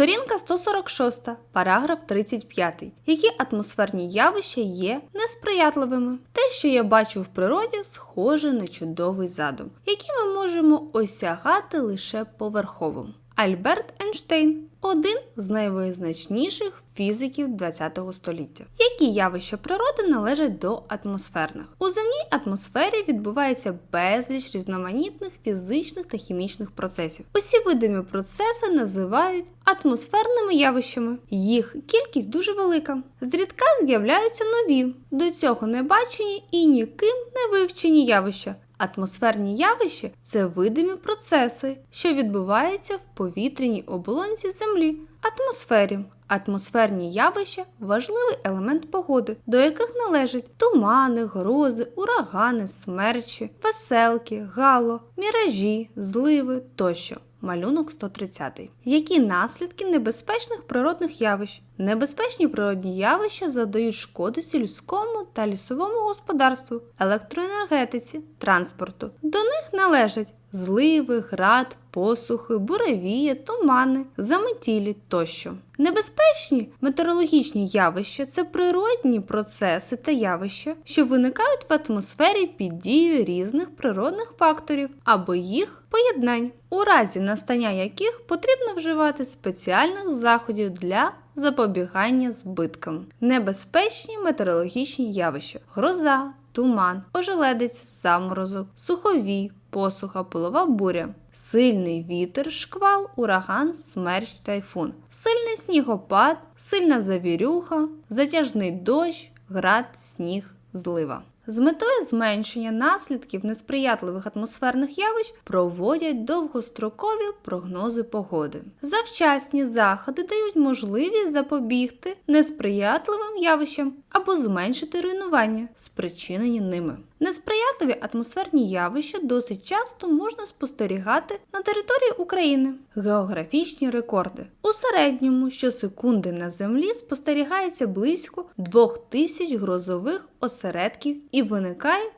Сторінка 146, параграф 35. Які атмосферні явища є несприятливими? Те, що я бачу в природі, схоже на чудовий задум, який ми можемо осягати лише поверхово. Альберт Ейнштейн один з найвизначніших фізиків ХХ століття. Які явища природи належать до атмосферних? У земній атмосфері відбувається безліч різноманітних фізичних та хімічних процесів. Усі видимі процеси називають атмосферними явищами. Їх кількість дуже велика. Зрідка з'являються нові, до цього не бачені і ніким не вивчені явища. Атмосферні явища це видимі процеси, що відбуваються в повітряній оболонці Землі, атмосфері. Атмосферні явища важливий елемент погоди, до яких належать тумани, грози, урагани, смерчі, веселки, гало, міражі, зливи тощо. Малюнок 130. Які наслідки небезпечних природних явищ? Небезпечні природні явища задають шкоди сільському та лісовому господарству, електроенергетиці, транспорту. До них належать зливи, град, посухи, буревії, тумани, заметілі тощо. Небезпечні метеорологічні явища це природні процеси та явища, що виникають в атмосфері під дією різних природних факторів або їх поєднань, у разі настання яких потрібно вживати спеціальних заходів для запобігання збиткам. Небезпечні метеорологічні явища гроза, туман, ожеледець, заморозок, суховій, посуха, пилова буря, сильний вітер, шквал, ураган, смерч, тайфун, сильний снігопад, сильна завірюха, затяжний дощ, град, сніг, злива. З метою зменшення наслідків несприятливих атмосферних явищ проводять довгострокові прогнози погоди. Завчасні заходи дають можливість запобігти несприятливим явищам або зменшити руйнування, спричинені ними. Несприятливі атмосферні явища досить часто можна спостерігати на території України. Географічні рекорди. У середньому щосекунди на землі спостерігається близько 2000 грозових осередків і виникає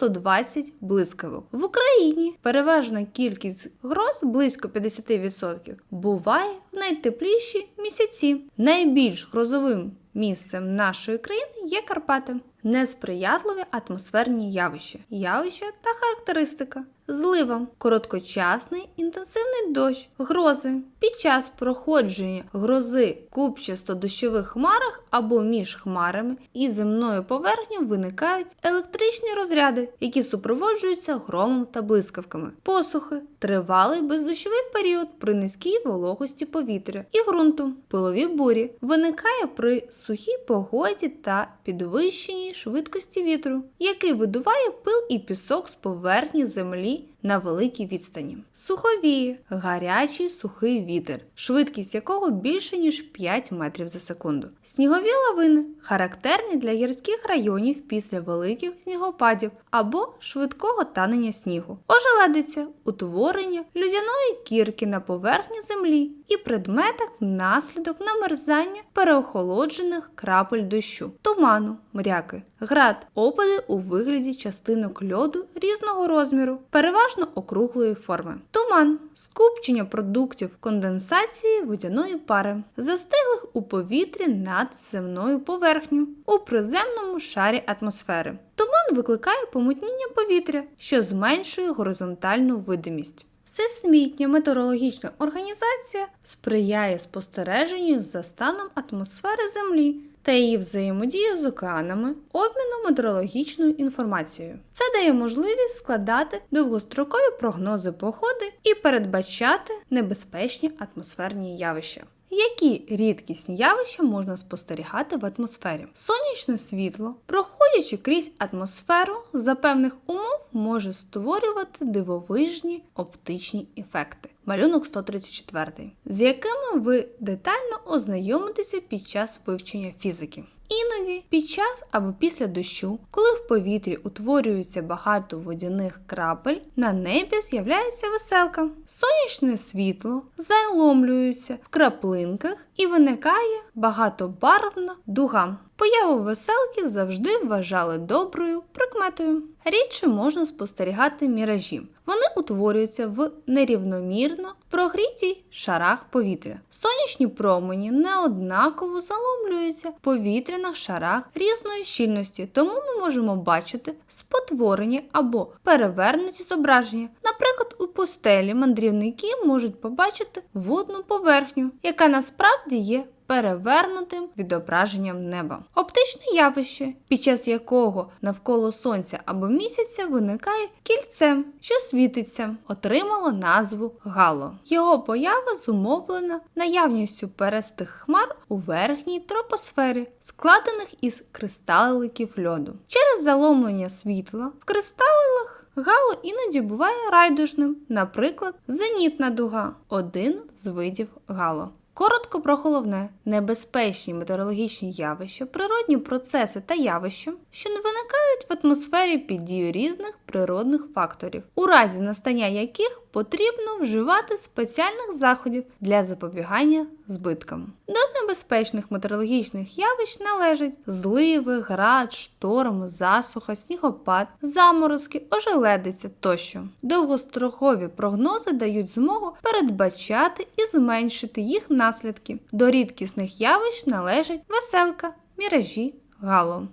100-120 блискавок. В Україні переважна кількість гроз близько 50% буває в найтепліші місяці. Найбільш грозовим місцем нашої країни є Карпати. Несприятливі атмосферні явища, явища та характеристика. Злива, короткочасний інтенсивний дощ, грози. Під час проходження грози купчасто-дощових хмарах або між хмарами і земною поверхнею виникають електричні розряди, які супроводжуються громом та блискавками. Посухи, тривалий бездощовий період при низькій вологості повітря і ґрунту, пилові бурі виникає при сухій погоді та підвищеній швидкості вітру, який видуває пил і пісок з поверхні землі на великій відстані. Суховії гарячий сухий вітер, швидкість якого більше ніж 5 метрів за секунду. Снігові лавини характерні для гірських районів після великих снігопадів або швидкого танення снігу. Ожеледиця утворення людяної кірки на поверхні землі і предметах внаслідок намерзання переохолоджених крапель дощу, туману, мряки, град, опади у вигляді частинок льоду різного розміру, переважно округлої форми, туман, скупчення продуктів конденсації водяної пари, застиглих у повітрі над земною поверхню у приземному шарі атмосфери. Туман викликає помутніння повітря, що зменшує горизонтальну видимість. Всесвітня метеорологічна організація сприяє спостереженню за станом атмосфери Землі та її взаємодії з океанами, обміну метеорологічною інформацією. Це дає можливість складати довгострокові прогнози погоди і передбачати небезпечні атмосферні явища. Які рідкісні явища можна спостерігати в атмосфері? Сонячне світло, проходячи крізь атмосферу, за певних умов може створювати дивовижні оптичні ефекти. Малюнок 134, з якими ви детально ознайомитеся під час вивчення фізики. Іноді під час або після дощу, коли в повітрі утворюється багато водяних крапель, на небі з'являється веселка. Сонячне світло заломлюється в краплинках і виникає багатобарвна дуга. Появу веселки завжди вважали доброю прикметою. Рідше можна спостерігати міражі. Вони утворюються в нерівномірно прогрітій шарах повітря. Сонячні промені неоднаково заломлюються в повітряних шарах різної щільності, тому ми можемо бачити спотворені або перевернуті зображення. Наприклад, у постелі мандрівники можуть побачити водну поверхню, яка насправді є перевернутим відображенням неба. Оптичне явище, під час якого навколо сонця або місяця виникає кільце, що світиться, отримало назву гало. Його поява зумовлена наявністю перестих хмар у верхній тропосфері, складених із кристаликів льоду. Через заломлення світла в кристаликах Гало іноді буває райдужним, наприклад, зенітна дуга один з видів гало. Коротко про головне небезпечні метеорологічні явища, природні процеси та явища, що не виникають в атмосфері під дією різних природних факторів, у разі настання яких потрібно вживати спеціальних заходів для запобігання збиткам. До небезпечних метеорологічних явищ належать зливи, град, шторм, засуха, снігопад, заморозки, ожеледиця тощо. Довгострокові прогнози дають змогу передбачати і зменшити їх наслідки. До рідкісних явищ належать веселка, міражі, гало.